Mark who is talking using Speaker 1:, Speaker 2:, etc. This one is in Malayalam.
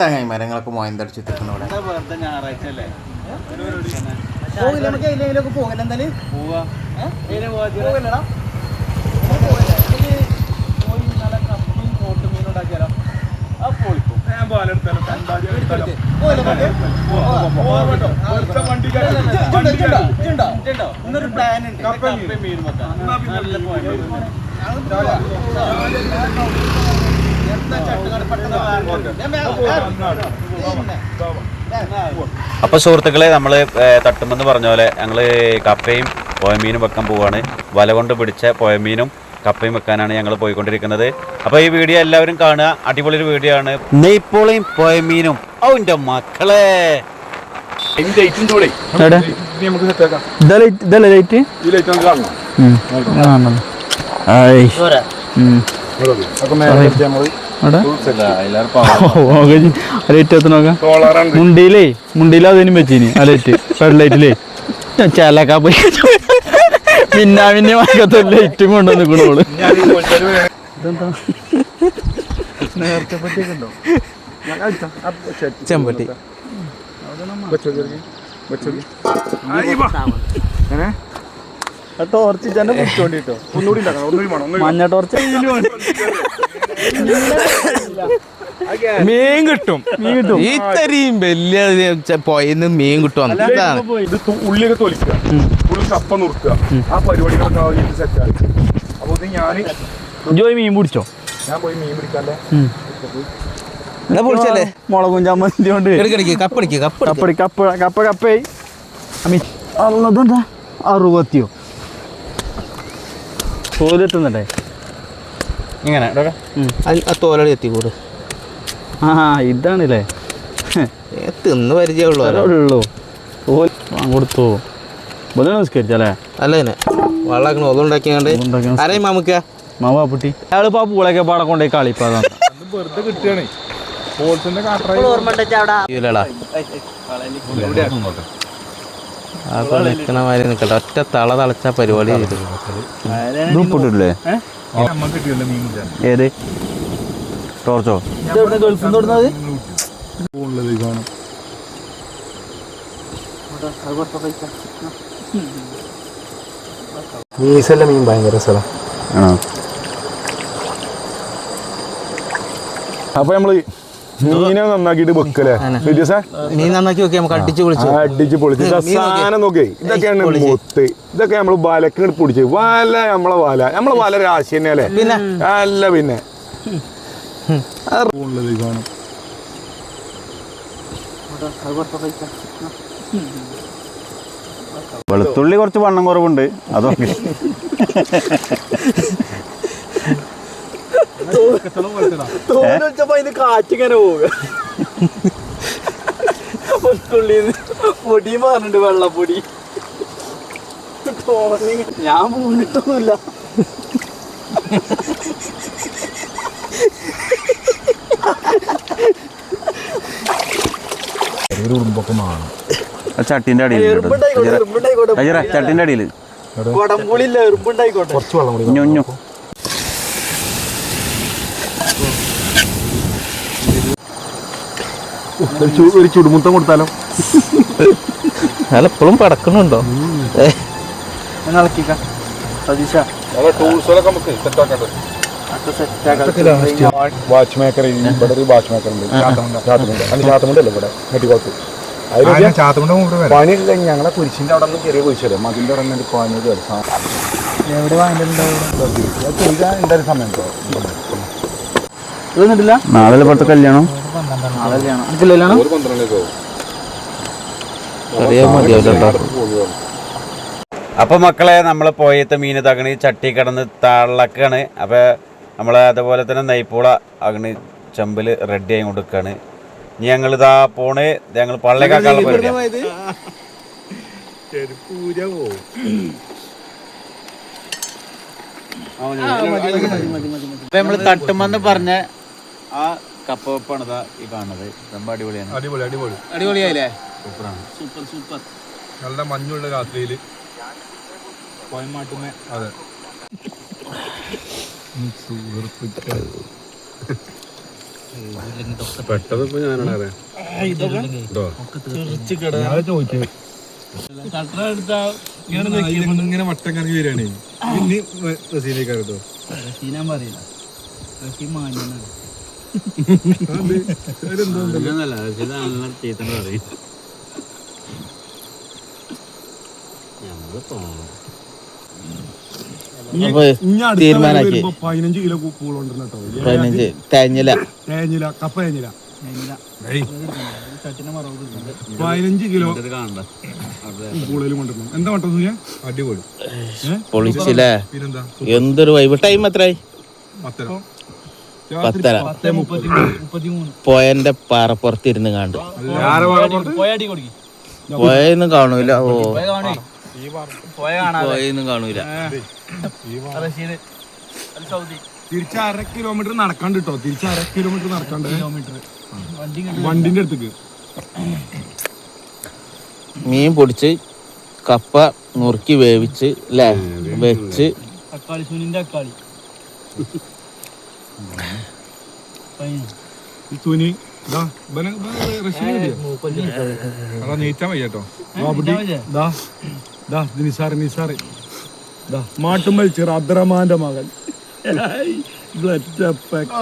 Speaker 1: മരങ്ങളൊക്കെ മോയന്തടിച്ച് എത്തിക്കുന്ന ഇവിടെ.
Speaker 2: ഞായറാഴ്ച അല്ലേ?
Speaker 1: പോകില്ല നമുക്ക് അതിലേക്ക് പോകില്ല എന്തായാലും?
Speaker 2: പോവാ.
Speaker 1: പോകില്ലടാ.
Speaker 2: ഞാൻ പാലെടുത്താലോ?
Speaker 1: ഇന്നൊരു പ്ലാൻ ഉണ്ട്.
Speaker 2: മീനും നല്ല
Speaker 3: സുഹൃത്തുക്കളെ നമ്മൾ തട്ടുമെന്ന് പറഞ്ഞ പോലെ ഞങ്ങൾ കപ്പയും പോയമീനും വെക്കാൻ പോവാണ്. വല കൊണ്ട് പിടിച്ച പോയമീനും കപ്പയും വെക്കാനാണ് ഞങ്ങൾ പോയിക്കൊണ്ടിരിക്കുന്നത്. അപ്പോൾ ഈ വീഡിയോ എല്ലാവരും കാണുക. അടിപൊളി ഒരു വീഡിയോ ആണ്. നെയ്പ്പോളയും പോയമീനും. അവന്റെ മക്കളെ.
Speaker 2: നമുക്ക്
Speaker 4: എത്തി നോക്കാം? മുണ്ടിയിലേ മുണ്ടിയിൽ അതിനും വെച്ചിനി അലേറ്റ് ലൈറ്റ് റെഡ് ലൈറ്റിലേ ചേലക്കാ പോയി. പിന്നെ പിന്നെ വാങ്ങത്ത ലൈറ്റും കൊണ്ടു നിൽക്കണോൾ ചെമ്പട്ടി. ടോർച്ച്
Speaker 2: ഒന്നുകൂടി
Speaker 4: മഞ്ഞ ടോർച്ച്
Speaker 5: മീൻ കിട്ടും.
Speaker 4: മീൻ കിട്ടും.
Speaker 5: ഇത്രയും വലിയ പോയിന്ന് മീൻ കിട്ടും.
Speaker 2: ഇത് തു- ഉള്ളിയൊക്കെ തൊലിക്കുക. ഉള്ളി കപ്പ നുറുക്കുക. ആ പരിപാടികളൊക്കെ ആയിട്ട് അപ്പോൾ ഇത് ഞാൻ
Speaker 4: ജോയ് മീൻ പിടിച്ചോ?
Speaker 2: ഞാൻ പോയി മീൻ പിടിക്കാല്ലേ?
Speaker 5: എന്നാ പൊളിച്ചല്ലേ?
Speaker 4: മുളകും ചമ്മന്തി കൊണ്ട്
Speaker 5: എടുക്കടിക്ക് കപ്പടിക്ക് കപ്പ
Speaker 4: കപ്പടി കപ്പ കപ്പ കപ്പേ അതെന്താ? അറുപത്തിയോ? തോലെത്തുന്നുണ്ടേ
Speaker 3: ഇങ്ങനെ.
Speaker 5: ആ തോലടി എത്തിക്കൂട്
Speaker 4: ആ ഇതാണല്ലേ.
Speaker 5: തിന്ന് പരിചയമുള്ളൂ
Speaker 4: കൊടുത്തു. ബുധന നിസ്കരിച്ചല്ലേ
Speaker 5: അല്ല? തന്നെ വെള്ളാക്കണ ഒതുണ്ടാക്കിയാണ്ട്
Speaker 4: ഉണ്ടാക്കിയാണ്ട്.
Speaker 5: ആരെയും മാമുക്ക?
Speaker 4: മാവാ പുട്ടി. അയാളിപ്പോ ആ പൂളൊക്കെ പാടെ കൊണ്ടേ കളിപ്പാതാണ്
Speaker 2: വെറുതെ കിട്ടുകയാണേ.
Speaker 5: നിക്കണ മാതിരി നിക്കട്ടെ ഒറ്റ തള തളച്ച പരിപാടി ചെയ്തു
Speaker 4: ഏത്? ടോർച്ചോ?
Speaker 2: മീസല്ല മീൻ ഭയങ്കര സ്ഥലം
Speaker 4: ആണോ?
Speaker 2: അപ്പൊ നമ്മൾ മീനെ നന്നാക്കിയിട്ട് വെക്കല്ലേ?
Speaker 5: മീൻ നന്നാക്കി നോക്കി നമുക്ക് അടിച്ചു പൊളിച്ചു.
Speaker 2: അടിച്ച് പൊളിച്ച്. സാധനം നോക്കേ ഇതൊക്കെയാണ് മുത്ത്. ഇതൊക്കെ നമ്മൾ വലക്കിട്ട് പൊടിച്ചു. വല നമ്മളെ വല. നമ്മളെ വല രാശി തന്നെയല്ലേ?
Speaker 5: പിന്നെ?
Speaker 2: അല്ല പിന്നെ.
Speaker 4: വെളുത്തുള്ളി കുറച്ച് വണ്ണം കുറവുണ്ട്. അതൊക്കെ. കാറ്റിങ്ങനെ പോവുക. പൊടി മാറുന്നുണ്ട് വെള്ളപ്പൊടി. ഞാൻ മൂന്നിട്ടൊന്നുമില്ല. ചട്ടിന്റെ അടിയിൽ ചട്ടിന്റെ അടിയിൽ. എറുമ്പുണ്ടായിക്കോട്ടെ
Speaker 2: കുറച്ച് വെള്ളം ഒരു ചു- ഒരു ചുടുമുത്തം കൊടുത്താലോ?
Speaker 5: അയാൾ എപ്പോഴും പടക്കണുണ്ടോ?
Speaker 2: വാച്ച് മേക്കർ ഇവിടെ ഒരു വാച്ച് മേക്കർ ഉണ്ട് ചാത്തമുണ്ട്. അല്ല ചാത്തമുണ്ടല്ലോ ഇവിടെ നെട്ടിക്കോത്ത് പണിയൊക്കെ കഴിഞ്ഞ് ഞങ്ങളെ കുരിശിന്റെ അവിടെ നിന്ന് ചെറിയ കുരിശല്ലേ? മതിന്റെ അവിടെ നിന്ന് പണി എവിടെ എന്തായാലും സമയം.
Speaker 4: ഇതൊന്നിട്ടില്ല നാളെ പുറത്തെ കല്യാണം?
Speaker 3: അപ്പൊ മക്കളെ നമ്മൾ പോയത്തെ മീൻ തകണി ചട്ടി കിടന്ന് തള്ളക്കാണ് അപ്പൊ നമ്മൾ അതുപോലെ തന്നെ നെയ്പൂള അഗ്നി ചെമ്പിൽ റെഡി ആയി കൊടുക്കാണ്. ഇനി ഞങ്ങൾ ഇതാ പോണ്. ഞങ്ങൾ പള്ളിക്കാക്കാനുള്ള പരിപാടിയാണ് നമ്മൾ തട്ടുമെന്ന് പറഞ്ഞ ആ കപ്പ വെപ്പാണ് ഇതാ ഈ കാണുന്നത്. രണ്ട് അടിപൊളിയാണ്.
Speaker 2: അടിപൊളി അടിപൊളി.
Speaker 3: അടിപൊളിയായില്ലേ?
Speaker 4: സൂപ്പറാണ്. Super super.
Speaker 2: നല്ല മഞ്ഞുള്ള രാത്രിയിൽ കോയമാട്ടുമേ അതെ. ഇങ്ങനെ വട്ടം കറങ്ങി വരികയാണ്.
Speaker 4: റസീനേക്കാരോ പറയില്ല.
Speaker 5: തീരുമാനാക്കി.
Speaker 2: പതിനഞ്ച് കിലോ പൂളുണ്ട് കേട്ടോ
Speaker 5: പതിനഞ്ച്. തേഞ്ഞില
Speaker 2: തേഞ്ഞില കപ്പ തേഞ്ഞില പതിനഞ്ച് കിലോ എന്താ മട്ടം അടിപൊളി.
Speaker 5: പൊളിച്ചില്ലേ?
Speaker 2: പിന്നെന്താ?
Speaker 5: എന്തൊരു വൈബ് ടൈം എത്രയായി
Speaker 2: പത്തര.
Speaker 5: പത്തര. പോയന്റെ പാറപ്പുറത്തിരുന്ന് കണ്ട്. പോയൊന്നും കാണൂല. ഓ.
Speaker 4: പോയ കാണേ പോയ കാണാ
Speaker 5: പോയൊന്നും കാണൂല.
Speaker 4: റഷീദ് അൽ സൗദി
Speaker 2: തിരിച്ച് അര കിലോമീറ്റർ നടക്കാണ്ട് കേട്ടോ തിരിച്ച് അര കിലോമീറ്റർ നടക്കാണ്ട്
Speaker 4: കിലോമീറ്റർ
Speaker 2: വണ്ടിന്റെ അടുത്തേക്ക്.
Speaker 5: മീൻ പൊടിച്ച് കപ്പ നുറുക്കി വേവിച്ച് അല്ലേ വെച്ച്.
Speaker 4: തക്കാളി സുനിന്റെ തക്കാളി.
Speaker 2: തുനി നീറ്റാൻ വയ്യ കേട്ടോ.
Speaker 4: നീറ്റാൻ വയ്യ?
Speaker 2: ദാ ദാ ഇത് നിസാറ് നിസാറ്. ദാ മാട്ടുമ്മൽ ചെറു അബ്ദുറഹ്മാന്റെ മകൻ ബ്ലഡ് പെക്ക.